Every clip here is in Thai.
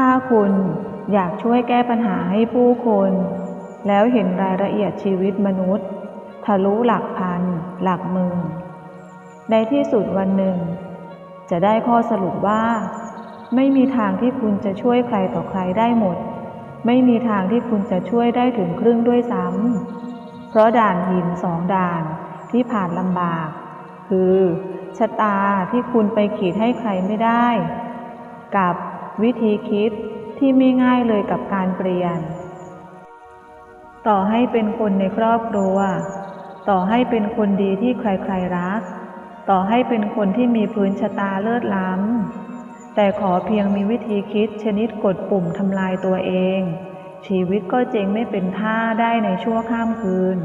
้าคุณอยากช่วยแก้ปัญหาให้ผู้คน แล้วเห็นรายละเอียดชีวิตมนุษย์ ทะลุหลักพัน หลักหมื่นในที่สุดวันหนึ่ง จะได้ข้อสรุปว่า ไม่มีทางที่คุณจะช่วยใครต่อใครได้หมด ไม่มีทางที่คุณจะช่วยได้ถึงครึ่งด้วยซ้ำเพราะด่านหินสองด่านที่ผ่านลำบาก คือชะตาที่คุณไปขีดให้ใครไม่ได้ กับ วิธีคิดที่ไม่ง่ายเลยกับการเปลี่ยน ต่อให้เป็นคนในครอบครัว ต่อให้เป็นคนดีที่ใครๆรัก ต่อให้เป็นคนที่มีพื้นชะตาเลิศล้ำ แต่ขอเพียงมีวิธีคิดชนิดกดปุ่มทำลายตัวเอง ชีวิตก็เจงไม่เป็นท่าได้ในชั่วข้ามคืน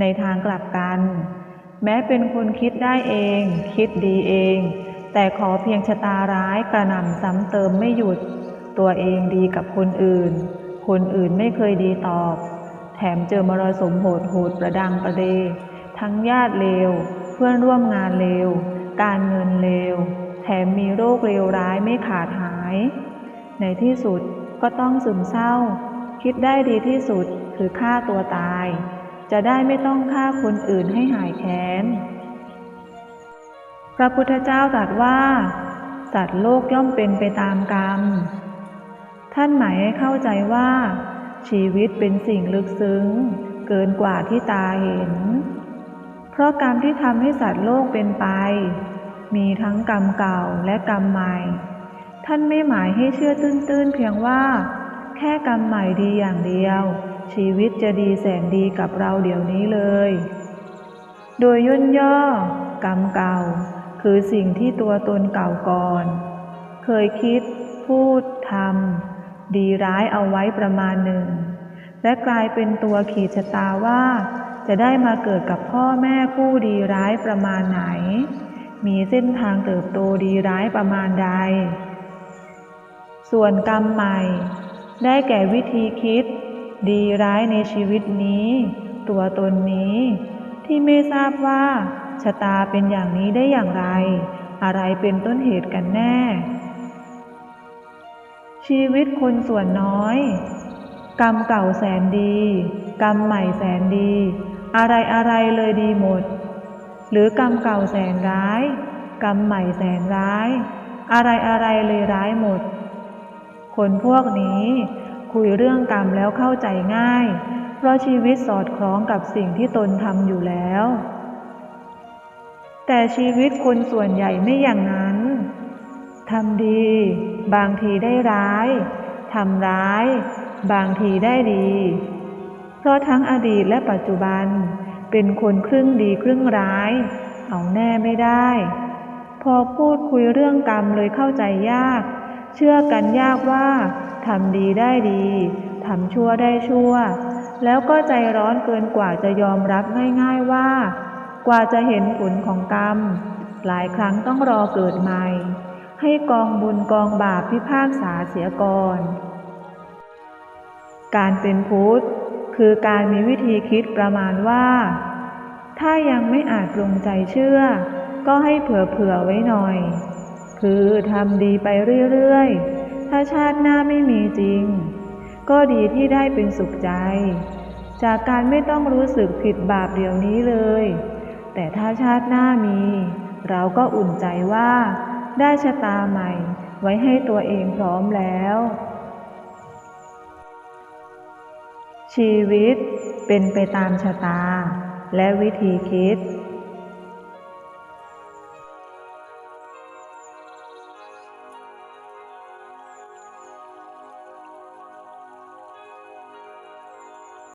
ในทางกลับกัน แม้เป็นคนคิดได้เอง คิดดีเอง แต่ขอเพียงชะตาร้ายกระหน่ำซ้ำเติมไม่หยุด ตัวเองดีกับคนอื่น คนอื่นไม่เคยดีตอบ แถมเจอมรสุมโหดโหดประดังประเด ทั้งญาติเลว เพื่อนร่วมงานเลว การเงินเลว แถมมีโรคเลวร้ายไม่ขาดหาย ในที่สุดก็ต้องซึมเศร้า คิดได้ดีที่สุดคือฆ่าตัวตาย จะได้ไม่ต้องฆ่าคนอื่นให้หายแค้น ระพุทธเจ้าตรัสว่า สัตว์โลกย่อมเป็นไปตามกรรม ท่านหมายให้เข้าใจว่า ชีวิตเป็นสิ่งลึกซึ้ง เกินกว่าที่ตาเห็น เพราะกรรมที่ทำให้สัตว์โลกเป็นไป มีทั้งกรรมเก่าและกรรมใหม่ ท่านไม่หมายให้เชื่อตื้นๆเพียงว่า แค่กรรมใหม่ดีอย่างเดียว ชีวิตจะดีแสนดีกับเราเดี๋ยวนี้เลย โดยย่นย่อกรรมเก่า คือสิ่งที่ตัวตนเก่าก่อน เคยคิด พูดทำดีร้ายเอาไว้ประมาณหนึ่ง และกลายเป็นตัวขีดชะตาว่า จะได้มาเกิดกับพ่อแม่ผู้ดีร้ายประมาณไหน มีเส้นทางเติบโตดีร้ายประมาณใด ส่วนกรรมใหม่ ได้แก่วิธีคิด ดีร้ายในชีวิตนี้ ตัวตนนี้ที่ไม่ทราบว่า ชะตาเป็นอย่างนี้ได้อย่างไร อะไรเป็นต้นเหตุกันแน่ ชีวิตคนส่วนน้อย กรรมเก่าแสนดี กรรมใหม่แสนดี อะไรอะไรเลยดีหมด หรือกรรมเก่าแสนร้าย กรรมใหม่แสนร้าย อะไรอะไรเลยร้ายหมด คนพวกนี้คุยเรื่องกรรมแล้วเข้าใจง่าย เพราะชีวิตสอดคล้องกับสิ่งที่ตนทำอยู่แล้ว แต่ชีวิตคนส่วนใหญ่ไม่อย่างนั้น ทำดี บางทีได้ร้าย ทำร้าย บางทีได้ดี เพราะทั้งอดีตและปัจจุบัน เป็นคนครึ่งดีครึ่งร้าย เอาแน่ไม่ได้ พอพูดคุยเรื่องกรรมเลยเข้าใจยาก เชื่อกันยากว่าทำดีได้ดีทำชั่วได้ชั่ว แล้วก็ใจร้อนเกินกว่าจะยอมรับง่าย ๆว่า กว่าจะเห็นผลของกรรม หลายครั้งต้องรอเกิดใหม่ ให้กองบุญกองบาปพิพากษาเสียก่อน การเป็นพุทธคือการมีวิธีคิดประมาณว่า ถ้ายังไม่อาจปรงใจเชื่อ ก็ให้เผื่อๆไว้หน่อย คือทำดีไปเรื่อยๆ ถ้าชาติหน้าไม่มีจริง ก็ดีที่ได้เป็นสุขใจจากการไม่ต้องรู้สึกผิดบาปเดี๋ยวนี้เลย แต่ถ้าชาติหน้ามี เราก็อุ่นใจว่า ได้ชะตาใหม่ ไว้ให้ตัวเองพร้อมแล้ว ชีวิตเป็นไปตามชะตา และวิธีคิด